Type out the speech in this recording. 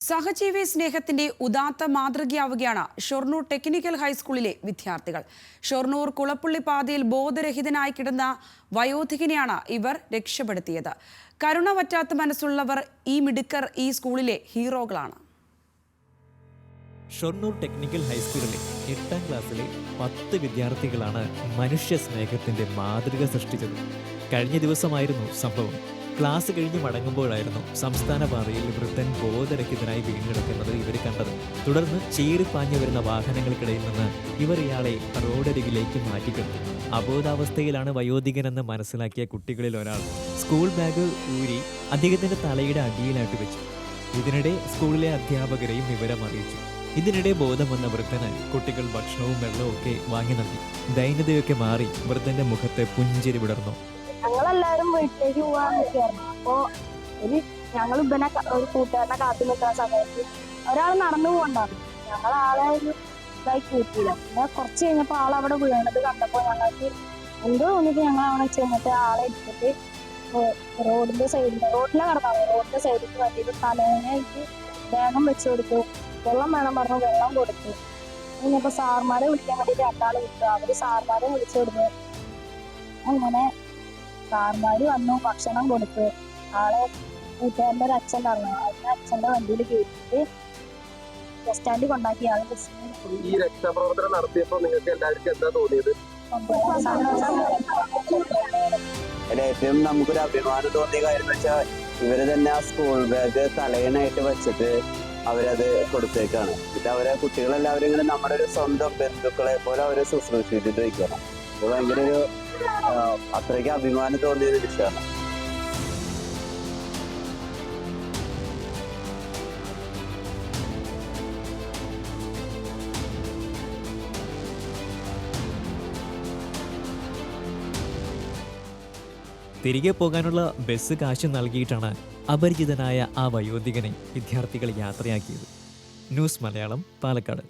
സഹജീവി സ്നേഹത്തിന്റെ ഉദാത്ത മാതൃകയാവുകയാണ് ഷൊർണൂർ ടെക്നിക്കൽ ഹൈസ്കൂളിലെ വിദ്യാർത്ഥികൾ. ഷൊർണൂർ കുളപ്പുള്ളി പാതയിൽ ബോധരഹിതനായി കിടന്ന വയോധികനെയാണ് ഇവർ രക്ഷപ്പെടുത്തിയത്. കരുണ പറ്റാത്ത മനസ്സുള്ളവർ ഈ മിടുക്കർ ഈ സ്കൂളിലെ ഹീറോകളാണ്. ഷൊർണൂർ ടെക്നിക്കൽ ഹൈസ്കൂളിലെ എട്ടാം ക്ലാസ്സിലെ പത്ത് വിദ്യാർത്ഥികളാണ് മനുഷ്യ സ്നേഹത്തിന്റെ മാതൃക സൃഷ്ടിച്ചത്. കഴിഞ്ഞ ദിവസമായിരുന്നു സംഭവം. ക്ലാസ് കഴിഞ്ഞ് മടങ്ങുമ്പോഴായിരുന്നു സംസ്ഥാന പാതയിൽ വൃദ്ധൻ ബോധരഹിതനായി വീണ്ടെടുക്കുന്നത് ഇവർ കണ്ടത്. തുടർന്ന് ചീറിപ്പാഞ്ഞു വരുന്ന വാഹനങ്ങൾക്കിടയിൽ നിന്ന് ഇവർ ഇയാളെ റോഡരികിലേക്ക് മാറ്റിക്കിടത്തി അബോധാവസ്ഥയിലാണ് വയോധികനെന്ന് മനസ്സിലാക്കിയ കുട്ടികളിൽ ഒരാൾ സ്കൂൾ ബാഗ് ഊരി അദ്ദേഹത്തിന്റെ തലയുടെ അടിയിലായിട്ട് വെച്ചു. ഇതിനിടെ സ്കൂളിലെ അധ്യാപകരെയും വിവരം അറിയിച്ചു. ഇതിനിടെ ബോധം വന്ന വൃദ്ധന് കുട്ടികൾ ഭക്ഷണവും വെള്ളവും ഒക്കെ വാങ്ങി നൽകി. ദൈനതയൊക്കെ മാറി വൃദ്ധന്റെ മുഖത്തെ പുഞ്ചിരി വിടർന്നു. ഞങ്ങളെല്ലാരും വീട്ടിലേക്ക് പോവാൻ നിൽക്കുകയായിരുന്നു അപ്പോ ഒരു ഞങ്ങൾ ഇവനെ ഒരു കൂട്ടുകാരനെ കാത്തു നിൽക്കുന്ന സമയത്ത് ഒരാൾ നടന്നു പോകണ്ടായിരുന്നു ഞങ്ങൾ ആളെ ഒരു ഇതായി കൂട്ടിയില്ല. പിന്നെ കുറച്ച് കഴിഞ്ഞപ്പോ ആൾ അവിടെ വീണത് കണ്ടപ്പോ ഞങ്ങൾക്ക് എന്തോ തോന്നിട്ട് ഞങ്ങൾ അവിടെ ചെന്നിട്ട് ആളെ എടുത്തിട്ട് റോഡിന്റെ സൈഡിൽ റോഡിലെ കടന്നു റോഡിന്റെ സൈഡിൽ വന്നിട്ട് തലേനായിട്ട് വേഗം വെച്ചു കൊടുത്തു. വെള്ളം വേണം പറഞ്ഞു വെള്ളം കൊടുത്തു. കഴിഞ്ഞപ്പോ സാർമാരെ വിളിക്കാൻ വേണ്ടി രണ്ടാൾ വിട്ടു. അവർ സാർമാരെ വിളിച്ചു കൊടുത്തു. അങ്ങനെ സാർമാര് വന്നു ഭക്ഷണം കൊടുത്തു. ആളെ കൂട്ടുകാരന്റെ ഒരു അച്ഛൻ പറഞ്ഞു അതിന് അച്ഛന്റെ വണ്ടിയിൽ കയറ്റിട്ട് ബസ് സ്റ്റാൻഡിൽ കൊണ്ടാക്കി ആളെ ബസ് പോയി ഈ രക്ഷാപ്രവർത്തനം നടത്തിയപ്പോൾ നിങ്ങൾക്ക് എല്ലാവർക്കും എന്താ തോന്നിയത്? അതിൽ ഏറ്റവും നമുക്കൊരു അഭിമാനം തോന്നിയ കാര്യം എന്ന് വെച്ചാൽ ഇവർ തന്നെ ആ സ്കൂൾ ബാഗ് തലയണായിട്ട് വെച്ചിട്ട് അവരത് കൊടുത്തേക്കാണ്. എന്നിട്ട് അവരെ കുട്ടികളെല്ലാവരും ഇങ്ങനെ നമ്മുടെ ഒരു സ്വന്തം ബന്ധുക്കളെ പോലെ അവരെ ശുശ്രൂഷിച്ചിട്ട് വയ്ക്കണം അത് ഭയങ്കര ഒരു അത്രയ്ക്ക് അഭിമാനം തോന്നിയ ഒരു വിഷയമാണ് തിരികെ പോകാനുള്ള ബസ് കാശ് നൽകിയിട്ടാണ് അപരിചിതനായ ആ വയോധികനെ വിദ്യാർത്ഥികൾ യാത്രയാക്കിയത്. ന്യൂസ് മലയാളം പാലക്കാട്.